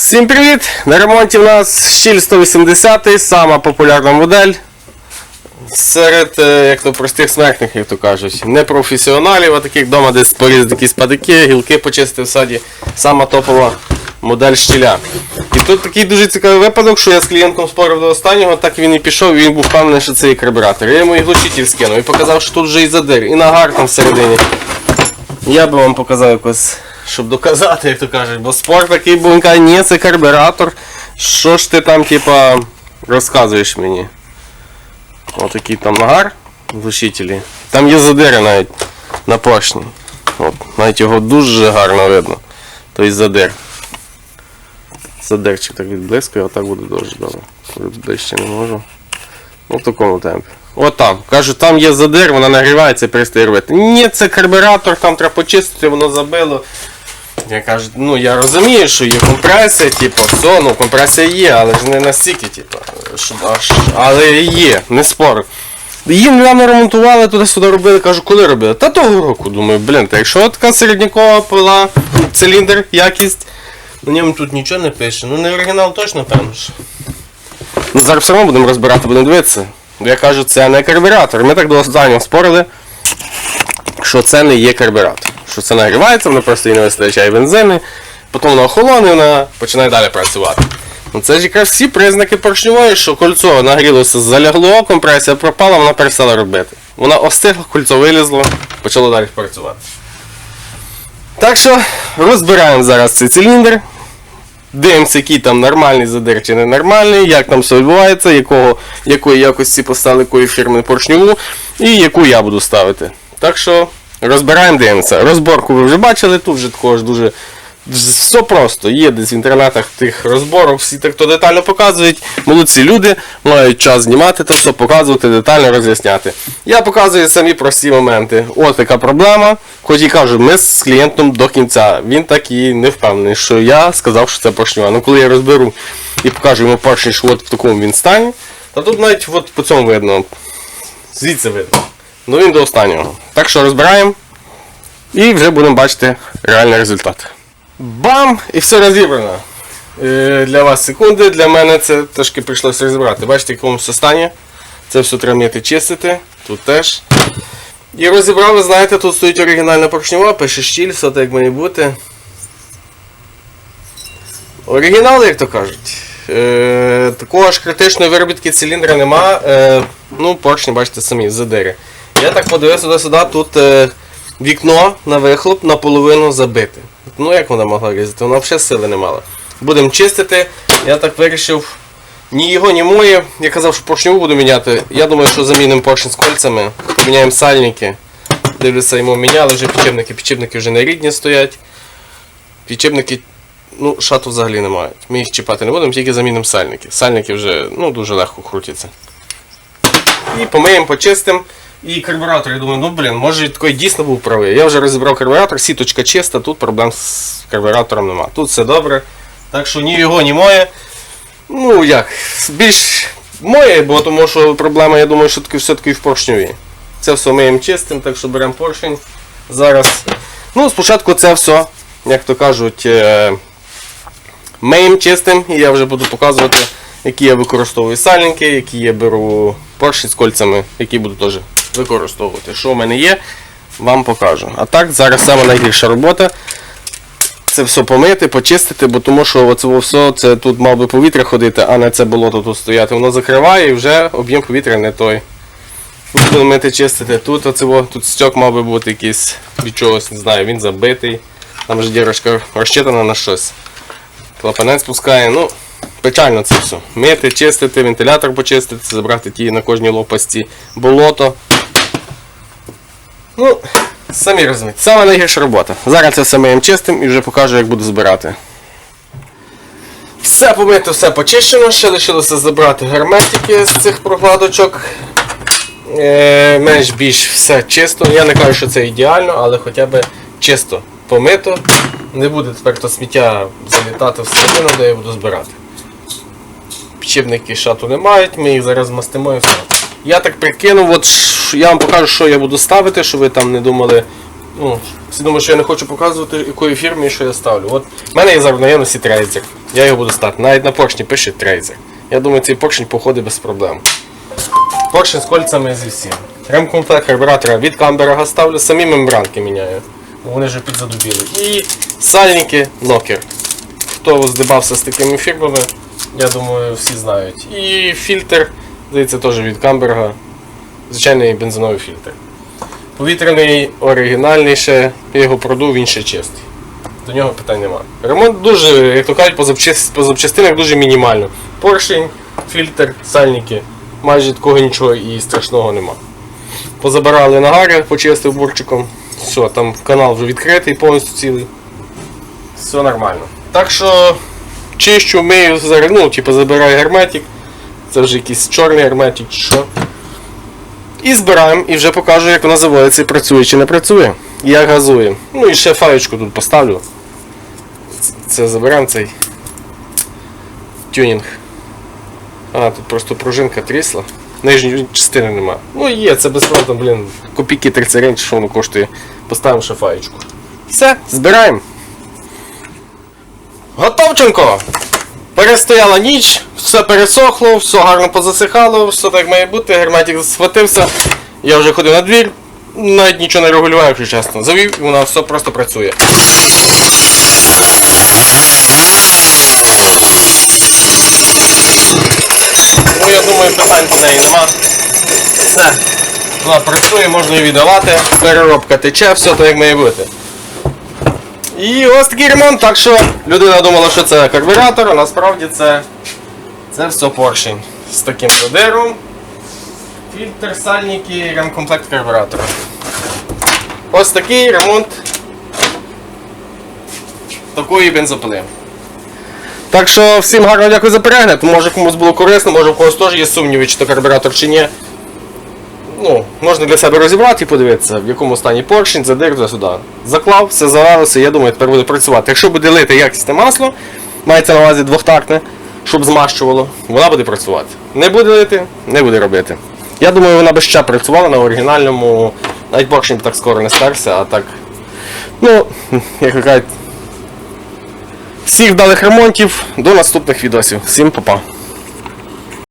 Всім привіт! На ремонті в нас щіль 180, сама популярна модель. Серед, е, як то простих смертних, як то кажуть, не професіоналів, а таких вдома десь порізати якісь падики, гілки почистити в саді. Сама топова модель щіля. І тут такий дуже цікавий випадок, що я з клієнтом спорив до останнього, так він і пішов, і він був впевнений, що це є карбюратор. Я йому і глушитель скинув і показав, що тут вже і задир, і нагар там всередині. Я би вам показав якось, щоб доказати, як то кажуть, бо спор такий каже, ні, це карбюратор. Що ж ти там, типа, розказуєш мені? Отакий там нагар в глушителі. Там є задири навіть на поршні. От, навіть його дуже гарно видно. Той задир. Задирчик так відблискує, отак буде дуже добре. Ближче не можу. Ну, в такому темпі. От там. Кажу, там є задир, вона нагрівається і перестає робити. Ні, це карбюратор, там треба почистити, воно забило. Я кажу, ну я розумію, що є компресія, типу, все, ну компресія є, але ж не настільки, типу, щоб аж. Але є, не спорю. Її недавно ремонтували, туди-сюди робили, кажу, коли робили? Та того року, думаю, блін, та якщо така середнякова пила, циліндр, якість, на ньому тут нічого не пише. Ну не оригінал точно, певно ж. Ну зараз все одно будемо розбирати, будемо дивитися. Я кажу, це не карбюратор. Ми так до останнього спорили, що це не є карбюратор. Що це нагрівається, воно просто їй не вистачає бензини, потім воно охолоне і вона починає далі працювати. Ну це ж якраз всі признаки поршньової, що кольцо нагрілося, залягло, компресія пропала, вона перестала робити. Вона остигла, кольцо вилізло, почало далі працювати. Так що розбираємо зараз цей циліндр. Дивимося, який там нормальний задир чи ненормальний, як там все відбувається, якого, якої якості поставили якої фірми поршньову і яку я буду ставити. Так що розбираємо, дивимося. Розборку ви вже бачили, тут вже також дуже все просто. Є десь в інтернетах тих розборок, всі так то детально показують. Молодці люди мають час знімати то все, показувати, детально роз'ясняти. Я показую самі прості моменти. От така проблема. Хоч і кажу, ми з клієнтом до кінця. Він так і не впевнений, що я сказав, що це поршнева. Ну коли я розберу і покажу йому поршень, що от в такому він стані, то тут навіть от по цьому видно. Звідси видно. Ну він до останнього. Так що розбираємо і вже будемо бачити реальний результат. Бам! І все розібрано. Е, для вас секунди, для мене це трошки прийшлося розібрати. Бачите, в якому стані. Це все треба вміти чистити. Тут теж. І розібрали, знаєте, тут стоїть оригінальна поршнева, пише щіль, все так як має бути. Оригінал, як то кажуть. Е, такого ж критичної виробітки циліндра нема. Е, ну, поршні, бачите, самі, задири. Я так подивився туди-сюди, тут е, вікно на вихлоп наполовину забите. Ну як вона могла різати? Вона взагалі сили не мала. Будемо чистити. Я так вирішив. Ні його, ні моє. Я казав, що поршню буду міняти. Я думаю, що замінимо поршень з кольцями. Поміняємо сальники. Дивлюся, йому міняли вже підчепники. Підчепники вже не рідні стоять. Підчепники, ну, шату взагалі не мають. Ми їх чіпати не будемо, тільки замінимо сальники. Сальники вже ну, дуже легко крутяться. І помиємо, почистимо. І карбюратор, я думаю, ну блін, може такий дійсно був правий. Я вже розібрав карбюратор, сіточка чиста, тут проблем з карбюратором нема. Тут все добре. Так що ні його, ні моє. Ну як, більш моє, бо тому що проблема, я думаю, що таки все-таки в поршньові. Це все миємо чистим, так що беремо поршень зараз. Ну, спочатку це все, як то кажуть, е, миємо чистим, і я вже буду показувати, які я використовую сальники, які я беру поршень з кольцями, які буду теж використовувати. Що в мене є, вам покажу. А так, зараз саме найгірша робота. Це все помити, почистити, бо тому що оце все, це тут мав би повітря ходити, а не це болото тут стояти. Воно закриває і вже об'єм повітря не той. Будемо мити чистити. Тут оце, тут стьок мав би бути якийсь від чогось, не знаю, він забитий. Там вже дірочка розчитана на щось. Клапанець пускає, ну, печально це все. Мити, чистити, вентилятор почистити, забрати ті на кожній лопасті болото. Ну, самі розумієте, саме найгірша робота. Зараз це все миємо чистим і вже покажу, як буду збирати. Все помито, все почищено, ще лишилося забрати герметики з цих прокладочок. Е, менш більш все чисто. Я не кажу, що це ідеально, але хоча б чисто помито. Не буде тепер то сміття залітати всередину, де я буду збирати. Підшипники шату не мають, ми їх зараз мастимо і все. Я так прикинув, от я вам покажу, що я буду ставити, щоб ви там не думали. Ну, всі думають, що я не хочу показувати, якої фірми і що я ставлю. От в мене є зараз трейзер. Я його буду ставити. Навіть на поршні пише трейзер. Я думаю, цей поршень походить без проблем. Поршень з кольцями зі всім. Ремкомплект карбюратора від Камберага ставлю, самі мембранки міняю. Вони вже підзадубіли. І сальники нокер. Хто здибався з такими фірмами, я думаю, всі знають. І фільтр, здається, теж від Камберга. Звичайний бензиновий фільтр. Повітряний оригінальний ще, я його продув, він ще чистий. До нього питань нема. Ремонт дуже, як то кажуть, по, запчас- по запчастинах дуже мінімально. Поршень, фільтр, сальники. Майже такого нічого і страшного нема. Позабирали нагари, почистив бурчиком. Все, там канал вже відкритий, повністю цілий. Все нормально. Так що чищу, мию зараз, ну, типу, забираю герметик. Це вже якийсь чорний герметик що. І збираємо, і вже покажу, як вона заводиться працює чи не працює. Як газує. Ну і ще фаєчку тут поставлю. Це заберемо цей тюнінг. А, тут просто пружинка трісла. Нижньої частини нема. Ну є, це безплатно, блін, копійки 30 гривень, що воно коштує. Поставимо ще фаєчку. Все, збираємо. Готовченко! Перестояла ніч, все пересохло, все гарно позасихало, все так має бути, герметик схватився. Я вже ходив на двір, навіть нічого не регулював, якщо чесно. Завів і вона все просто працює. Ну я думаю, питань неї нема. Все. Вона працює, можна її віддавати, переробка тече, все так як має бути. І ось такий ремонт, так що людина думала, що це карбюратор, а насправді це, це все поршень з таким задиром. Фільтр, сальники, ремкомплект карбюратора. Ось такий ремонт такої бензопили. Так що всім гарно дякую за перегляд. Може комусь було корисно, може в когось теж є сумніви, чи то карбюратор чи ні. Ну, можна для себе розібрати і подивитися, в якому стані поршень, задир туди-сюди. Заклав, все завелося, я думаю, тепер буде працювати. Якщо буде лити якісне масло, мається на увазі двохтактне, щоб змащувало, вона буде працювати. Не буде лити, не буде робити. Я думаю, вона би ще працювала на оригінальному, навіть поршень так скоро не стерся, а так. Ну, як кажуть, всіх вдалих ремонтів, до наступних відосів. Всім па-па.